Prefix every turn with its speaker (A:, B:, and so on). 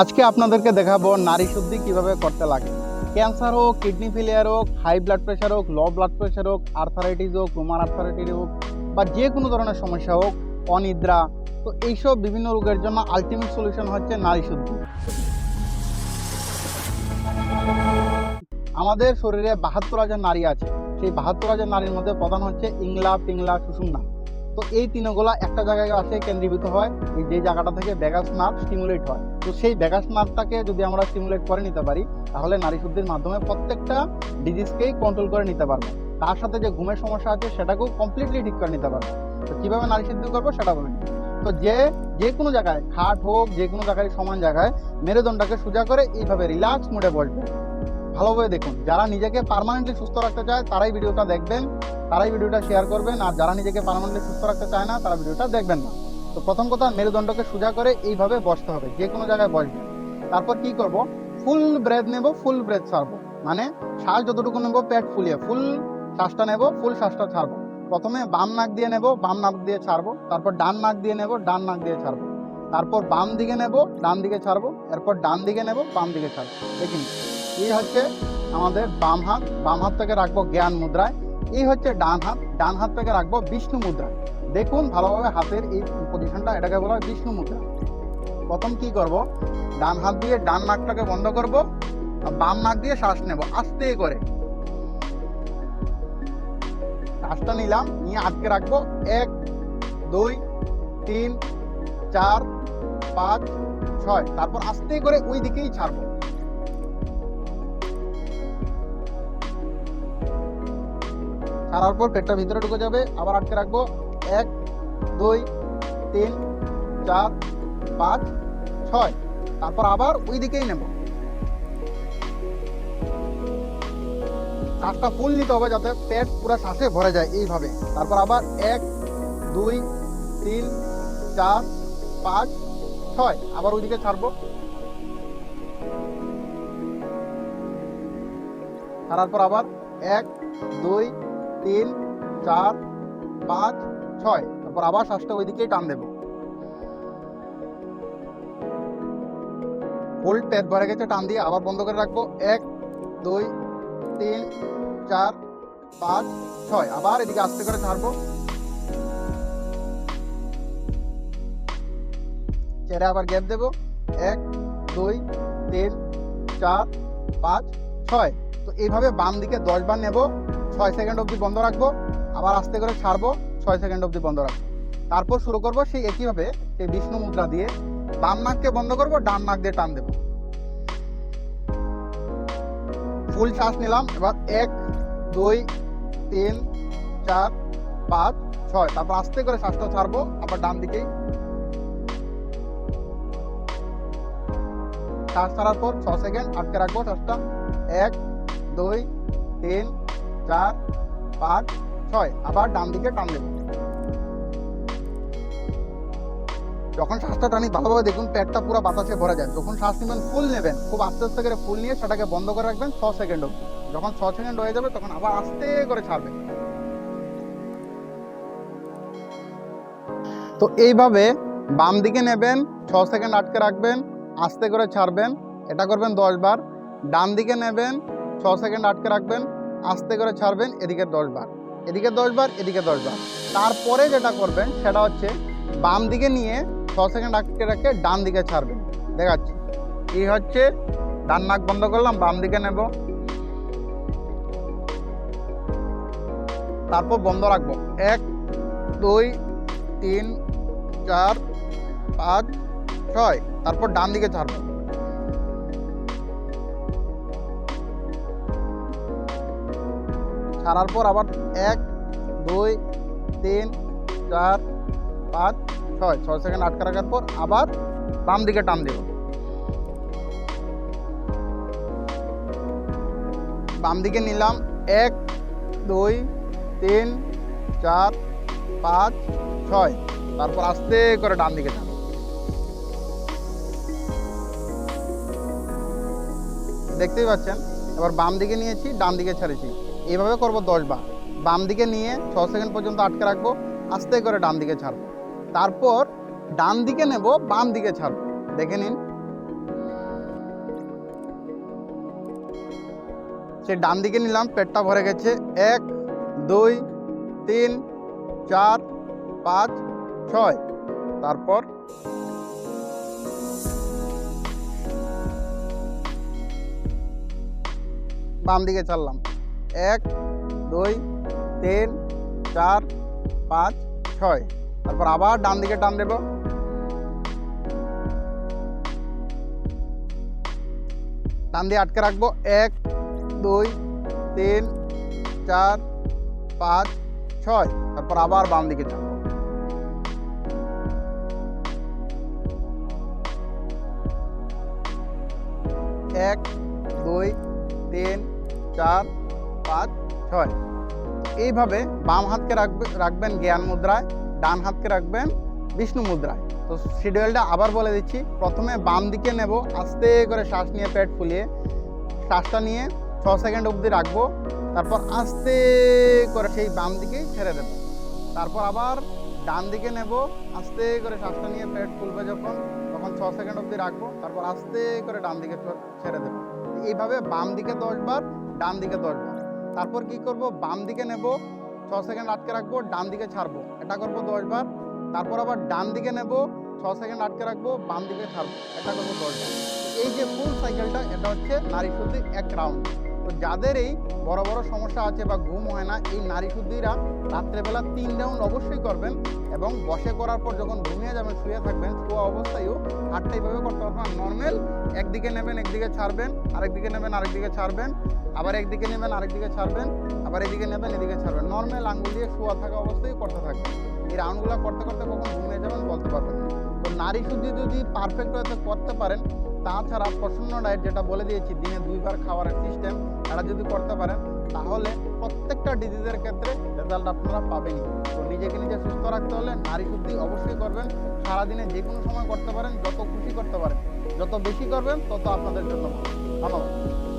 A: আজকে আপনাদেরকে দেখাবো নারী শুদ্ধি কীভাবে করতে লাগে। ক্যান্সার হোক কিডনি ফেলিয়ার হোক হাই ব্লাড প্রেশার হোক লো ব্লাড প্রেশার হোক আর্থারাইটিস হোক রোমার আর্থারাইটিস হোক, বা যে কোনো ধরনের সমস্যা হোক, অনিদ্রা, তো এইসব বিভিন্ন রোগের জন্য আলটিমেট সলিউশন হচ্ছে নারী শুদ্ধি। আমাদের শরীরে বাহাত্তর হাজার নারী আছে। সেই বাহাত্তর হাজার নারীর মধ্যে প্রধান হচ্ছে ইংলা, পিংলা, সুষুম্না। তো এই তিনগুলা একটা জায়গায় আসে কেন্দ্রীভূত হয়। যে জায়গাটা থেকে ব্যাগাস নার্ভ স্টিমুলেট হয়। তো সেই ব্যাগাস নার্ভটাকে যদি আমরা স্টিমুলেট করে নিতে পারি, তাহলে নারী শুদ্ধির মাধ্যমে প্রত্যেকটা ডিজিজকেই কন্ট্রোল করে নিতে পারব। তার সাথে যে ঘুমের সমস্যা আছে, সেটাকেও কমপ্লিটলি ঠিক করে নিতে পারব। তো কীভাবে নারী শুদ্ধি করব, সেটা বলে। তো যে যে কোনো জায়গায় খাট হোক, যে কোনো জায়গায় সমান জায়গায় মেরুদণ্ডটাকে সোজা করে এইভাবে রিল্যাক্স মোডে বসবে। ভালোভাবে দেখুন। যারা নিজেকে পার্মানেন্টলি সুস্থ রাখতে চায়, তারাই ভিডিওটা দেখবেন, তারাই ভিডিওটা শেয়ার করবেন, আর যারা নিজেকে পার্মানেন্টলি সুস্থ রাখতে চায় না, তারা ভিডিওটা দেখবেন না। তো প্রথম কথা, মেরুদণ্ডকে সোজা করে এইভাবে বসতে হবে, যে কোনো জায়গায় বসবে। তারপর কি করব? ফুল ব্রেথ নেব ফুল ব্রেথ ছাড়বো। মানে শ্বাস যতটুকু নেব, পেট ফুলিয়ে ফুল শ্বাসটা নেব ফুল শ্বাসটা ছাড়বো। প্রথমে বাম নাক দিয়ে নেব, বাম নাক দিয়ে ছাড়বো। তারপর ডান নাক দিয়ে নেব, ডান নাক দিয়ে ছাড়বো। তারপর বাম দিকে নেব, ডান দিকে ছাড়বো। এরপর ডান দিকে নেব, বাম দিকে ছাড়বো। দেখিন। এই হচ্ছে আমাদের বাম হাত বাম হাত থেকে রাখব জ্ঞান মুদ্রায়। এই হচ্ছে ডান হাত ডান হাত থেকে রাখব বিষ্ণু মুদ্রায় দেখুন ভালোভাবে হাতের এই পজিশনটা এটাকে বলা হয় বিষ্ণু মুদ্রা। প্রথম কি করব? ডান হাত দিয়ে ডান নাকটাকে বন্ধ করব, আর বাম নাক দিয়ে শ্বাস নেব, আস্তে করে। শ্বাসটা নিলাম, নিয়ে আটকে রাখব। এক, দুই, তিন, চার, পাঁচ, ছয়। তারপর আস্তে করে ওই দিকেই ছাড়বো। ছাড়ার পর পেটটা ভিতরে ঢুকে যাবে। আবার আটকে রাখব। এক, দুই, তিন, চার, পাঁচ, ছয়। তারপর আবার ওই দিকেই নেব। শ্বাসটা ফুল নিতে হবে যাতে পেট পুরো শ্বাসে ভরে যায় এইভাবে। তারপর আবার এক, দুই, তিন, চার, পাঁচ, ছয়। আবার ওইদিকে ছাড়বো। ছাড়ার পর আবার এক, দুই তিন, চার, পাঁচ, ছয়। তারপর আবার শ্বাসটা ওইদিকেই টান দেবো। ফুল পেট ভরে গেছে, টান দিয়ে আবার বন্ধ করে রাখব। এক, দুই, তিন, চার, পাঁচ, ছয়। আবার এদিকে আস্তে করে ছাড়বো। ছেড়ে আবার গ্যাপ দেবো। এক, দুই, তিন, চার, পাঁচ, ছয়। তো এইভাবে বাম দিকে দশ বার নেব। ছয় সেকেন্ড অবধি বন্ধ রাখব, আবার আস্তে করে ছাড়বো, ছয় সেকেন্ড অবধি বন্ধ রাখব। তারপর শুরু করব সেই একইভাবে সেই বিষ্ণু মুদ্রা দিয়ে বাম নাককে বন্ধ করব, ডান নাক দিয়ে টান দেবো। ফুল শ্বাস নিলাম, এবার এক, দুই, তিন, চার, পাঁচ, ছয়। তারপর আস্তে করে শ্বাসটা ছাড়বো, আবার ডান দিকেই। শ্বাস ছাড়ার পর ছ সেকেন্ড আটকে রাখব শ্বাসটা এক, দুই, তিন চার, পাঁচ, ছয়। আবার ডান দিকে টান দেবো। যখন শ্বাসটা টানি, ভালোভাবে দেখুন, পেটটা পুরো বাতাসে ভরে যায়। যখন শ্বাস নেবেন, ফুল নেবেন, খুব আস্তে আস্তে করে ফুল নিয়ে সেটাকে বন্ধ করে রাখবেন ছ সেকেন্ড অবধি। যখন ছ সেকেন্ড হয়ে যাবে, তখন আবার আস্তে করে ছাড়বেন। তো এইভাবে বাম দিকে নেবেন, ছ সেকেন্ড আটকে রাখবেন, আস্তে করে ছাড়বেন। এটা করবেন দশ বার। ডান দিকে নেবেন, ছ সেকেন্ড আটকে রাখবেন আস্তে করে ছাড়বেন, এদিকে দশ বার। এদিকে দশ বার, এদিকে দশ বার। তারপরে যেটা করবেন, সেটা হচ্ছে বাম দিকে নিয়ে ছ সেকেন্ড আটকে রেখে ডান দিকে ছাড়বেন। দেখাচ্ছি। এই হচ্ছে, ডান নাক বন্ধ করলাম, বাম দিকে নেব। তারপর বন্ধ রাখব। এক, দুই, তিন, চার, পাঁচ, ছয়। তারপর ডান দিকে ছাড়বো। ছাড়ার পর আবার এক, দুই, তিন, চার, পাঁচ, ছয়। ছয় সেকেন্ড আটকে রাখার পর আবার বাম দিকে টান দেব। বাম দিকে নিলাম। এক, দুই, তিন, চার, পাঁচ, ছয়। তারপর আস্তে করে ডান দিকে টান। দেখতেই পাচ্ছেন? এবার বাম দিকে নিয়েছি, ডান দিকে ছেড়েছি। এভাবে করব দশ বার। বাম দিকে নিয়ে ছ সেকেন্ড পর্যন্ত আটকে রাখব, আস্তে করে ডান দিকে ছাড়ব। তারপর ডান দিকে নেব, বাম দিকে ছাড়ব। দেখে নিন। সে ডান দিকে নিলাম, পেটটা ভরে গেছে। এক, দুই, তিন, চার, পাঁচ, ছয়। তারপর বাম দিকে ছাড়লাম। এক, দুই, তিন, চার, পাঁচ, ছয়। তারপর আবার ডান দিকে টান দেব। টান দিয়ে আটকে রাখব। এক, দুই, তিন, চার, পাঁচ, ছয়। তারপর আবার বাম দিকে টানবো এক, দুই, তিন, চার পাঁচ ছয়। এইভাবে বাম হাতকে রাখবে, রাখবেন জ্ঞান মুদ্রায়, ডান হাতকে রাখবেন বিষ্ণু মুদ্রায়। তো শিডিউলটা আবার বলে দিচ্ছি, প্রথমে বাম দিকে নেব, আস্তে করে শ্বাস নিয়ে পেট ফুলিয়ে, শ্বাসটা নিয়ে ছ সেকেন্ড অবধি রাখব, তারপর আস্তে করে সেই বাম দিকেই ছেড়ে দেবো। তারপর আবার ডান দিকে নেব, আস্তে করে শ্বাসটা নিয়ে পেট ফুলবে যখন, তখন ছ সেকেন্ড অবধি রাখব, তারপর আস্তে করে ডান দিকে ছেড়ে দেবো। এইভাবে বাম দিকে দশ বার ডান দিকে দশ বার তারপর কি করব? বাম দিকে নেব। ছ সেকেন্ড আটকে রাখব, ডান দিকে ছাড়বো। এটা করব দশবার তারপর আবার ডান দিকে নেব, ছ সেকেন্ড আটকে রাখব, বাম দিকে ছাড়বো। এটা করব দশবার এই যে ফুল সাইকেলটা এটা হচ্ছে নারী শুদ্ধির এক রাউন্ড তো যাদের এই বড় বড় সমস্যা আছে বা ঘুম হয় না, এই নারী শুদ্ধিরা রাত্রেবেলা তিন রাউন্ড অবশ্যই করবেন এবং বসে করার পর যখন ঘুমিয়ে যাবেন, শুয়ে থাকবেন, শোয়া অবস্থায়ও হাতটা এইভাবে করতে পারবেন নর্মাল একদিকে নেবেন, একদিকে ছাড়বেন, আরেকদিকে নেবেন, আরেকদিকে ছাড়বেন, আবার একদিকে নেবেন, আরেকদিকে ছাড়বেন, আবার এদিকে নেবেন, এদিকে ছাড়বেন। নর্মাল আঙ্গুল দিয়ে শোয়া থাকা অবস্থায় করতে থাকবেন। এই রাউন্ডগুলো করতে করতে কখন ঘুমিয়ে যাবেন বলতে পারবেন তো নারী শুদ্ধি যদি পারফেক্ট হতে করতে পারেন তাছাড়া প্রসন্ন ডায়েট যেটা বলে দিয়েছি, দিনে দুইবার খাওয়ার সিস্টেম এটা যদি করতে পারেন তাহলে প্রত্যেকটা ডিজিজের ক্ষেত্রে রেজাল্ট আপনারা পাবেনই। তো নিজেকে নিজে সুস্থ রাখতে হলে নারী শুদ্ধি অবশ্যই করবেন। সারাদিনে যে কোনো সময় করতে পারেন, যত খুশি করতে পারেন। যত বেশি করবেন, তত আপনাদের জন্য ভালো। ধন্যবাদ।